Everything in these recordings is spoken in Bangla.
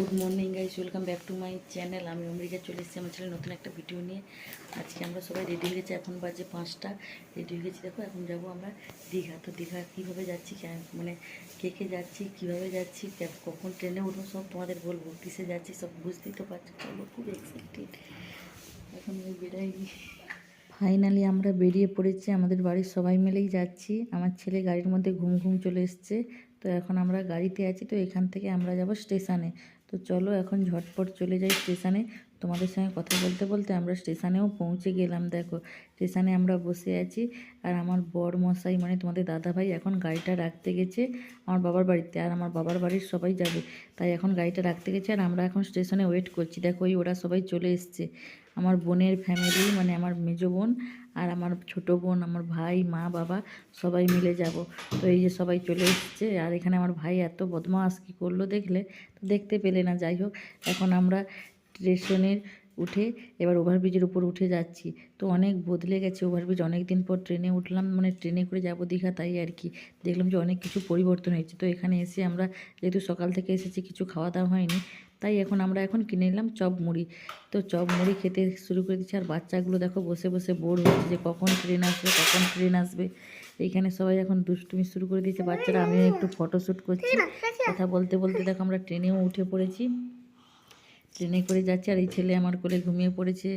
Good morning guys welcome back to my channel আমি অমরিকা চলে এসেছি আমার চ্যানেলে নতুন একটা ভিডিও নিয়ে। আজকে আমরা সবাই রেডি হয়ে গেছি। এখন বাজে পাঁচটা। রেডি হয়ে গেছি। দেখো, এখন যাব আমরা দীঘা। তো দীঘা কীভাবে যাচ্ছি? মানে কে কে যাচ্ছি? কীভাবে যাচ্ছি? কখন ট্রেনে উঠবো? সব তোমাদের বলব। কিসে যাচ্ছি? সব বুঝতেই তো পারছ। চলো, খুব এক্সাইটেড এখন আমি ফাইনালি আমরা বেরিয়ে পড়েছি। আমাদের বাড়ির সবাই মিলেই যাচ্ছি। আমার ছেলে গাড়ির মধ্যে ঘুম ঘুম চলে এসছে। তো এখন আমরা গাড়িতে আছি, তো এখান থেকে আমরা যাব স্টেশনে। তো চলো এখন ঝটপট চলে যাই স্টেশনে। তোমাদের সঙ্গে কথা বলতে বলতে আমরা স্টেশনেও পৌঁছে গেলাম, দেখো। স্টেশনে আমরা বসে আছি আর আমার বর মশাই মানে তোমাদের দাদাভাই এখন গাড়িটা রাখতে গেছে আমার বাবার বাড়িতে আর আমার বাবার বাড়ির সবাই যাবে। তাই এখন গাড়িটা রাখতে গেছে আর আমরা এখন স্টেশনে ওয়েট করছি। দেখো ওই ওরা সবাই চলে এসছে। আমার বোনের ফ্যামিলি মানে আমার মেজো বোন আর আমার ছোটো বোন, আমার ভাই, মা, বাবা সবাই মিলে যাব। তো এই যে সবাই চলে এসছে আর এখানে আমার ভাই এত বদমাস কী করল দেখলে? তো দেখতে পেলে না। যাই হোক, এখন আমরা স্টেশনের উঠে এবার ওভারব্রিজের উপর উঠে যাচ্ছি। তো অনেক বদলে গেছে ওভারব্রিজ অনেক দিন পর ট্রেনে উঠলাম মানে ট্রেনে করে যাব দীঘা তাই আর কি। দেখলাম যে অনেক কিছু পরিবর্তন হয়েছে। তো এখানে এসে আমরা যেহেতু সকাল থেকে এসেছি কিছু খাওয়া দাওয়া হয়নি তাই এখন আমরা এখন কিনে নিলাম চপ মুড়ি। তো চপ মুড়ি খেতে শুরু করে দিচ্ছি আর বাচ্চাগুলো দেখো বসে বসে বোর হচ্ছে যে কখন ট্রেন আসবে কখন ট্রেন আসবে। এইখানে সবাই এখন দুষ্টুমি শুরু করে দিয়েছে। বাচ্চারা আমিও একটু ফটোশ্যুট করছি। কথা বলতে বলতে দেখো আমরা ট্রেনেও উঠে পড়েছি। ট্রেনে করে যাচ্ছে আর এই ছেলে আমার কোলে ঘুমিয়ে পড়েছে।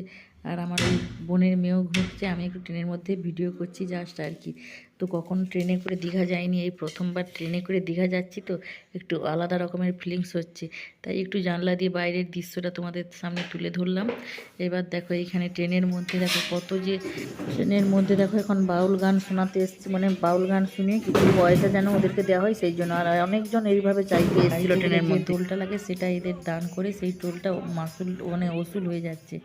আর আমার ওই বোনের মেয়েও ঘুমছে আমি একটু ট্রেনের মধ্যে ভিডিও করছি জাস্ট আর কি। তো কখন ট্রেনে করে দীঘা যাইনি এই প্রথমবার ট্রেনে করে দীঘা যাচ্ছি তো একটু আলাদা রকমের ফিলিংস হচ্ছে। তাই একটু জানলা দিয়ে বাইরের দৃশ্যটা তোমাদের সামনে তুলে ধরলাম। এবার দেখো এইখানে ট্রেনের মধ্যে দেখো কত যে ট্রেনের মধ্যে দেখো এখন বাউল গান শোনাতে এসছে মানে বাউল গান শুনে কিছু পয়সা যেন ওদেরকে দেওয়া হয় সেই জন্য। আর অনেকজন এইভাবে চাইতে এসেছিল ট্রেনের মধ্যে। টোলটা লাগে সেটা এদের দান করে সেই টোলটা মাসুল মানে ওসুল হয়ে যাচ্ছে।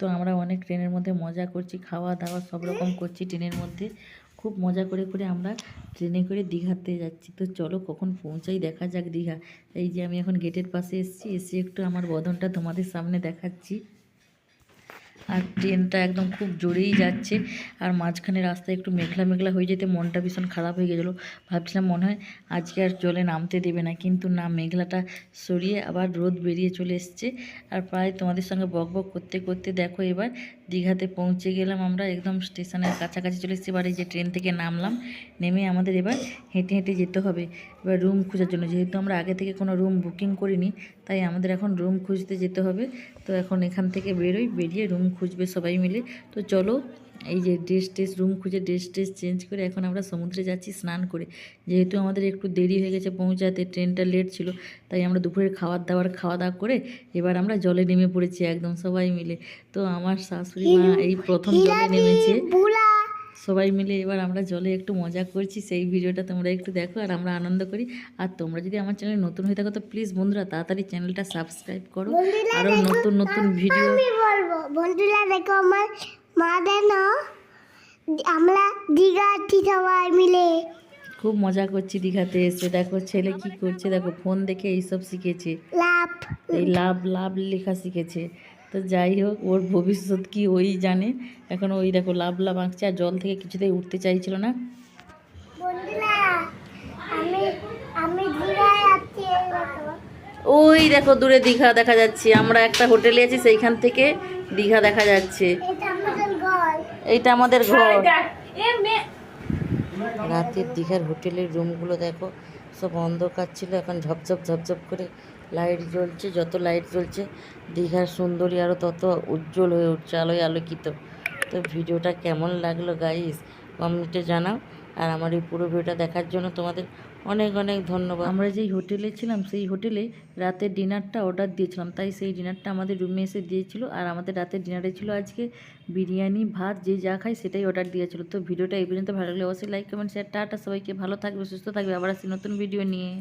তো আমরা অনেক ট্রেনের মধ্যে মজা করছি, খাওয়া দাওয়া সব রকম করছি ট্রেনের মধ্যে। খুব মজা করে করে আমরা ট্রেনে করে দীঘাতে যাচ্ছি। তো চলো কখন পৌঁছাই দেখা যাক দীঘা। এই যে আমি এখন গেটের পাশে এসেছি, এসে একটু আমার বদনটা তোমাদের সামনে দেখাচ্ছি। আর ট্রেনটা একদম খুব জোরেই যাচ্ছে আর মাঝখানে রাস্তায় একটু মেঘলা মেঘলা হয়ে যেতে মনটা ভীষণ খারাপ হয়ে গেছিল। ভাবছিলাম মনে হয় আজকে আর জলে নামতে দেবে না, কিন্তু না, মেঘলাটা সরিয়ে আবার রোদ বেরিয়ে চলে এসছে। আর প্রায় তোমাদের সঙ্গে বক বক করতে করতে দেখো এবার দীঘাতে পৌঁছে গেলাম আমরা একদম স্টেশনের কাছাকাছি চলে এসেছি এই যে ট্রেন থেকে নামলাম, নেমে আমাদের এবার হেঁটে হেঁটে যেতে হবে। এবার রুম খোঁজার জন্য, যেহেতু আমরা আগে থেকে কোনো রুম বুকিং করিনি, তাই আমাদের এখন রুম খুঁজতে যেতে হবে। তো এখন এখান থেকে বেরোই, বেরিয়ে রুম খুঁজবে সবাই মিলে। তো চলো, এই যে ড্রেস টেস রুম খুঁজে ড্রেস টেস চেঞ্জ করে এখন আমরা সমুদ্রে যাচ্ছি স্নান করে। যেহেতু আমাদের একটু দেরি হয়ে গেছে পৌঁছাতে ট্রেনটা লেট ছিল, তাই আমরা দুপুরের খাবার দাবার খাওয়া দাওয়া করে এবার আমরা জলে নেমে পড়েছি একদম সবাই মিলে। তো আমার শাশুড়ি মা এই প্রথম জলে নেমেছে। সবাই মিলে এবার আমরা জলে একটু মজা করছি। সেই ভিডিওটা তোমরা একটু দেখো আর আমরা আনন্দ করি। আর তোমরা যদি আমার চ্যানেলে নতুন হয়ে থাকো তো প্লিজ বন্ধুরা তাড়াতাড়ি চ্যানেলটা সাবস্ক্রাইব করো। আরও নতুন নতুন ভিডিও আমি বলব বন্ধুরা দেখো আমার মা দেন আমরা দীঘা আছি সবাই মিলে। খুব মজা করছি দীঘাতে এসে। দেখো ছেলে কি করছে দেখো ফোন দেখে এইসব শিখেছে। লাভ এই লাভ লাভ লেখা শিখেছে। তো যাই হোক ওর ভবিষ্যৎ কি ওই জানে। এখন ওই দেখো লাভ লাভ আঁকছে আর জল থেকে কিছুতেই উঠতে চাইছিল না। বন্ধুরা আমি আমি দীঘায় আছি এই দেখো ওই দেখো দূরে দীঘা দেখা যাচ্ছে। আমরা একটা হোটেলে আছি সেইখান থেকে দীঘা দেখা যাচ্ছে। এটা এইটা আমাদের ঘর। রাতের দীঘার হোটেলের রুমগুলো দেখো সব অন্ধকার ছিল এখন ঝপঝপ ঝপঝপ করে লাইট জ্বলছে, যত লাইট জ্বলছে, দীঘার সুন্দরী আরও তত উজ্জ্বল হয়ে উঠছে, আলোয় আলোকিত। তো ভিডিওটা কেমন লাগল গাইস কমেন্টে জানাও। আর আমার এই পুরো ভিডিওটা দেখার জন্য তোমাদের অনেক অনেক ধন্যবাদ। আমরা যেই হোটেলে ছিলাম, সেই হোটেলে রাতের ডিনারটা অর্ডার দিয়েছিলাম। তাই সেই ডিনারটা আমাদের রুমে এসে দিয়েছিল। আর আমাদের রাতের ডিনারে ছিল আজকে বিরিয়ানি, ভাত, যে যা খাই সেটাই অর্ডার দিয়েছিল। তো ভিডিওটা এই পর্যন্ত ভালো লাগলে অবশ্যই লাইক কমেন্ট শেয়ার টাটা। সবাইকে ভালো থাকবে, সুস্থ থাকবে। আবার আসি নতুন ভিডিও নিয়ে।